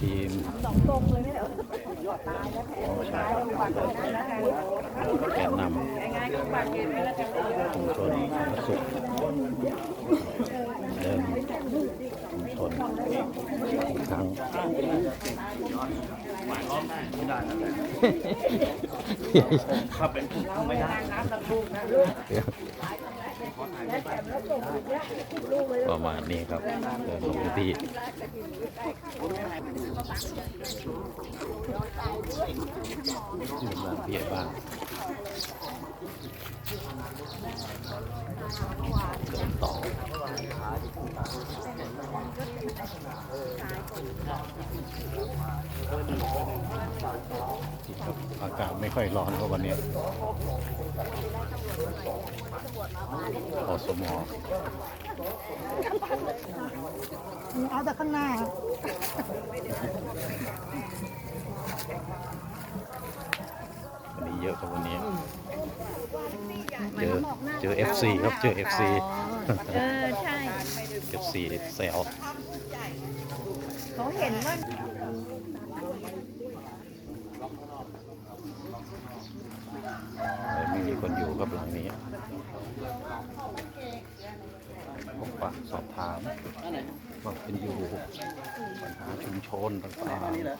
ทีมสองตรงเลยไม่เหรอตายแล้วแผลตายแล้วบัตรแล้วกันแกนนยังไงก็บัตรเก็บไว้แล้วกันำชุมชนพระสุขเดินชุมชนอีกครั้งถ้าเป็นผู้ไม่ได้ ประมาณนี้ครับเดินลงพื้นที่ที่บ้าเพียบ้างเดินต่อ ครับ อากาศไม่ค่อยร้อนเพราะวันนี้อสมอเอาแต่ข้างหน้าวันนี้เยอะครับวันนี้ เจอเจอ FC ครับ เจอ FC เออ ใช่ FC แซวเขาเห็นว่า เลยไม่มีคนอยู่ครับหลังนี้ พบปะสอบถามว่าเป็นอยู่ปัญหาชุมชนต่างๆนะ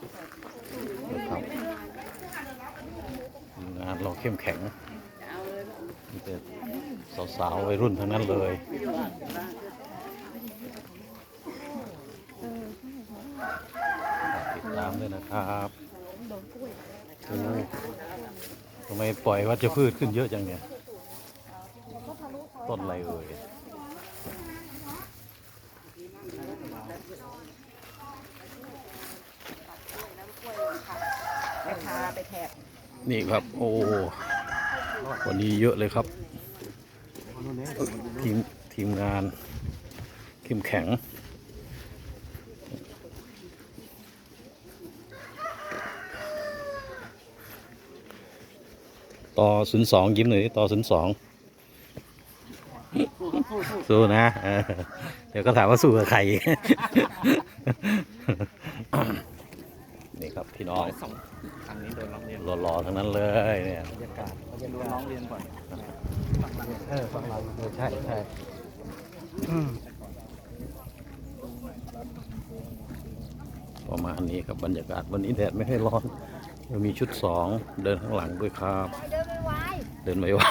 ครับงานเราเข้มแข็งมีแต่สาวๆวัยรุ่นทั้งนั้นเลยติดตามด้วยนะครับทำไมปล่อยวัชพืชขึ้นเยอะจังเนี่ย ต้นอะไรเอ่ยไปพาไปแถบนี่ครับ โอ้วันนี้เยอะเลยครับ ทีมทีมงานเข้มแข็งต่อศูนย์สองยิ้มหน่อยดิต่อศูนย์สอง สู้นะเออเดี๋ยวก็ถามว่าสู้กับใครนี่ครับพี่น้องสองครั้งนี้โดนร้องเรียนหล่อๆทั้งนั้นเลยเนี่ยบรรยากาศเขาจะโดนร้องเรียนก่อนเออฟังเราเออใช่ใช่ประมาณนี้ครับบรรยากาศวันนี้แดดไม่ค่อยร้อนเรามีชุดสองเดินข้างหลังด้วยครับ เดินไปไวเดินไม่ไหว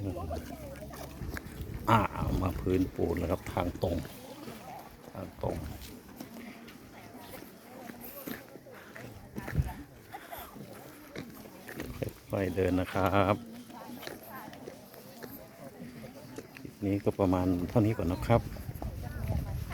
เดินไปไว อ่ามาพื้นปูนแล้วครับทางตรง ทางตรง ค่อยเดินนะครับคลิปนี้ก็ประมาณเท่านี้ก่อนนะครับ